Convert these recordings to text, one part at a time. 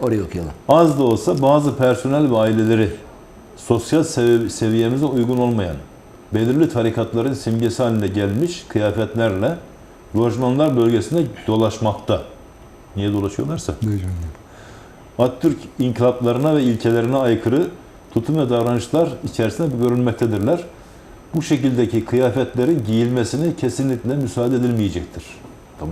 Orayı okuyalım. Az da olsa bazı personel ve aileleri sosyal sev- seviyemize uygun olmayan, belirli tarikatların simgesi haline gelmiş kıyafetlerle lojmanlar bölgesinde dolaşmakta. Niye dolaşıyorlarsa? Atatürk inkılaplarına ve ilkelerine aykırı tutum ve davranışlar içerisinde görülmektedirler. Bu şekildeki kıyafetlerin giyilmesine kesinlikle müsaade edilmeyecektir.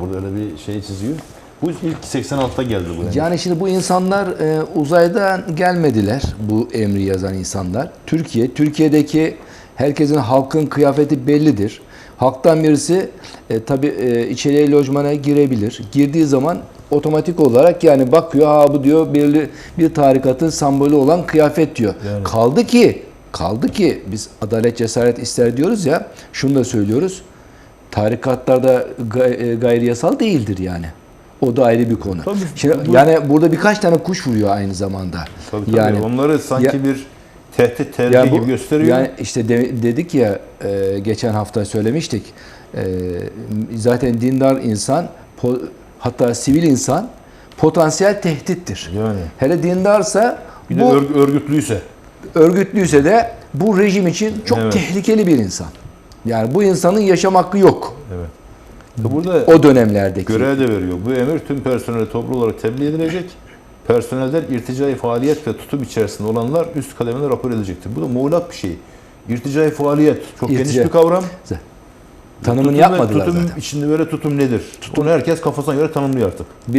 Burada öyle bir şey çiziyor. Bu ilk 86'da geldi bu. Yani. Yani şimdi bu insanlar e, uzaydan gelmediler bu emri yazan insanlar. Türkiye, Türkiye'deki herkesin halkın kıyafeti bellidir. Halktan birisi e, tabi e, içeriye lojmana girebilir. Girdiği zaman otomatik olarak yani bakıyor ha bu diyor belirli bir tarikatın sembolü olan kıyafet diyor. Yani. Kaldı ki kaldı ki biz adalet cesaret ister diyoruz ya şunu da söylüyoruz. Tarikatlarda gay- e, gayri yasal değildir yani. O da ayrı bir konu. Tabii, Şimdi, bu- yani burada birkaç tane kuş vuruyor aynı zamanda. Tabii, tabii. Yani Onları sanki Ya- bir tehdit, tehlike bu- gibi gösteriyor. Yani işte de- dedik ya e, geçen hafta söylemiştik. E, zaten dindar insan po- hatta sivil insan potansiyel tehdittir. Yani. Hele dindarsa bir de bu örg- örgütlüyse. örgütlüyse de bu rejim için çok Evet. tehlikeli bir insan. Yani bu insanın yaşam hakkı yok Burada o dönemlerdeki. görev de veriyor. Bu emir tüm personele toplu olarak tebliğ edilecek. Personelden irticai faaliyet ve tutum içerisinde olanlar üst kademede rapor edilecektir. Bu da muğlak bir şey. İrticai faaliyet çok İrtica- geniş bir kavram. Tanımını Tutum yapmadılar tutum zaten. içinde böyle tutum nedir? Tutum herkes kafasına göre tanımlıyor artık.